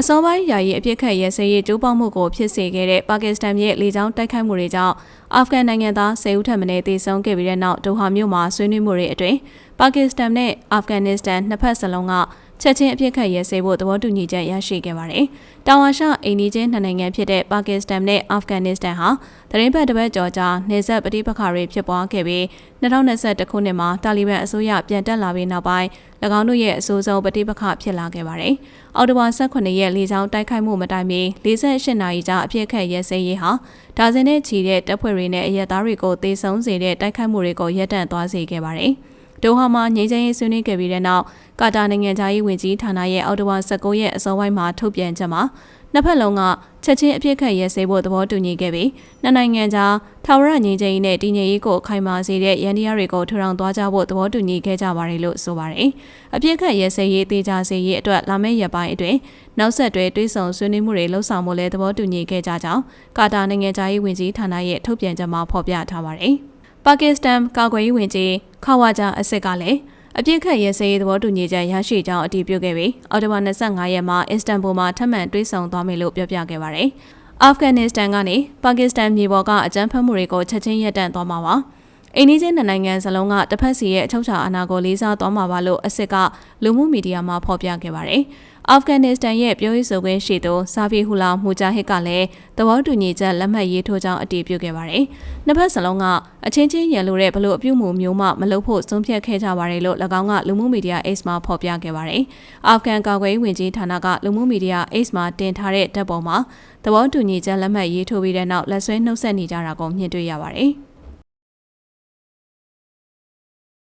အစောပိုင်းယာယီအပြစ်ခတ်ရဲစဲရေးတိုးပေါက်မှုကိုဖြစ်စေခဲ့တဲ့ပါကစ္စတန်ရဲ့လေကြောင်းတိုက်ခိုက်မှုတွေကြောင့်အာဖဂန်နိုင်ငံသား10ဦးထပ်မံတေဆုံးခဲ့ပြီးတဲ့နောက်ဒိုဟာမြို့မှာဆွေးနွေးမှုတွေအတွင်းပါကစ္စတန်နဲ့အာဖဂန်နစ္စတန်နှစ်ဖက်စလုံးက ချက်ချင်းအပြစ်ခတ်ရဲစဲဖို့သဘောတူညီချက်ရရှိခဲ့ပါတယ်။တာဝါရှအိန္ဒိချင်းနှစ်နိုင်ငံဖြစ်တဲ့ပါကစ္စတန်နဲ့အာဖဂန်နစ္စတန်ဟာသတင်းပတ်တစ်ပတ်ကျော်ကြာနေဆက်ပဋိပက္ခတွေဖြစ်ပွားခဲ့ပြီး2021ခုနှစ်မှာတာလီဘန်အစိုးရပြန်တက်လာပြီးနောက်ပိုင်း၎င်းတို့ရဲ့အဆိုးဆုံးပဋိပက္ခဖြစ်လာခဲ့ပါတယ်။အော်တိုဘာ18ရက်လေကြောင်းတိုက်ခိုက်မှုမတိုင်မီ48နာရီကြာအပြစ်ခတ်ရဲစဲရေးဟာဒါဇင်နဲ့ချီတဲ့တပ်ဖွဲ့တွေနဲ့အရက်သားတွေကိုတေဆုံးစေတဲ့တိုက်ခိုက်မှုတွေကိုရပ်တန့်သွားစေခဲ့ပါတယ်။ ဒိုဟာမှာငြိမ်းချမ်းရေးဆွေးနွေးခဲ့ပြီးတဲ့နောက်ကာတာနိုင်ငံသားရေးဝန်ကြီးဌာနရဲ့အော်တိုဝါ19ရက်အစောပိုင်းမှာထုတ်ပြန်ချက်မှာနှစ်ဖက်လုံးကချက်ချင်းအပြစ်ခတ်ရဲစေဖို့သဘောတူညီခဲ့ပြီးနှစ်နိုင်ငံကြားထာဝရငြိမ်းချမ်းရေးနဲ့တည်ငြိမ်ရေးကိုခိုင်မာစေတဲ့ရန်တရားတွေကိုထူထောင်သွားကြဖို့သဘောတူညီခဲ့ကြပါတယ်လို့ဆိုပါတယ်။အပြစ်ခတ်ရဲစေရေးတေချာစေရေးအတွက်လာမယ့်ရက်ပိုင်းအတွင်းနောက်ဆက်တွဲတွဲဆောင်ဆွေးနွေးမှုတွေလှုပ်ဆောင်ဖို့လည်းသဘောတူညီခဲ့ကြကြောင်းကာတာနိုင်ငံသားရေးဝန်ကြီးဌာနရဲ့ထုတ်ပြန်ချက်မှာဖော်ပြထားပါတယ်။ ပါကစ္စတန်ကာကွယ်ရေးဝန်ကြီးခါဝါဂျာအစ်စ်ကလည်းအပြစ်ခတ်ရဲစရေးသဘောတူညီချက်ရရှိကြောင်းအတည်ပြုခဲ့ပြီးအော်တိုဘာ25ရက်မှာအစ္စတန်ဘူမှာထပ်မံတွေ့ဆုံသွားမယ်လို့ပြောပြခဲ့ပါတယ်။အာဖဂန်နစ္စတန်ကနေပါကစ္စတန်မြေပေါ်ကအကြမ်းဖက်မှုတွေကိုချက်ချင်းရပ်တန့်သွားမှာပါ။အိန္ဒိချင်းနိုင်ငံစလုံးကတစ်ဖက်စီရဲ့အချုပ်ချာအာဏာကိုလေးစားသွားမှာပါလို့အစ်စ်ကလူမှုမီဒီယာမှာဖော်ပြခဲ့ပါတယ်။ အာဖဂန်နစ္စတန်ရဲ့ပြောရေးဆိုခွင့်ရှိသူဆာဖီဟူလာမူဂျာဟစ်ကလည်းသဘောတူညီချက်လက်မှတ်ရေးထိုးကြောင်းအတည်ပြုခဲ့ပါတယ်။နှစ်ဖက်စလုံးကအချင်းချင်းရန်လိုတဲ့ဘလို့အပြုမှုမျိုးမှမလုပ်ဖို့ဆုံးဖြတ်ခဲ့ကြပါတယ်လို့၎င်းကလူမှုမီဒီယာ Ace မှာဖော်ပြခဲ့ပါတယ်။အာဖဂန်ကာကွယ်ရေးဝန်ကြီးဌာနကလူမှုမီဒီယာ Ace မှာတင်ထားတဲ့ဓာတ်ပုံမှာသဘောတူညီချက်လက်မှတ်ရေးထိုးပြီးတဲ့နောက်လက်ဆွဲနှုတ်ဆက်နေကြတာကိုမြင်တွေ့ရပါတယ်။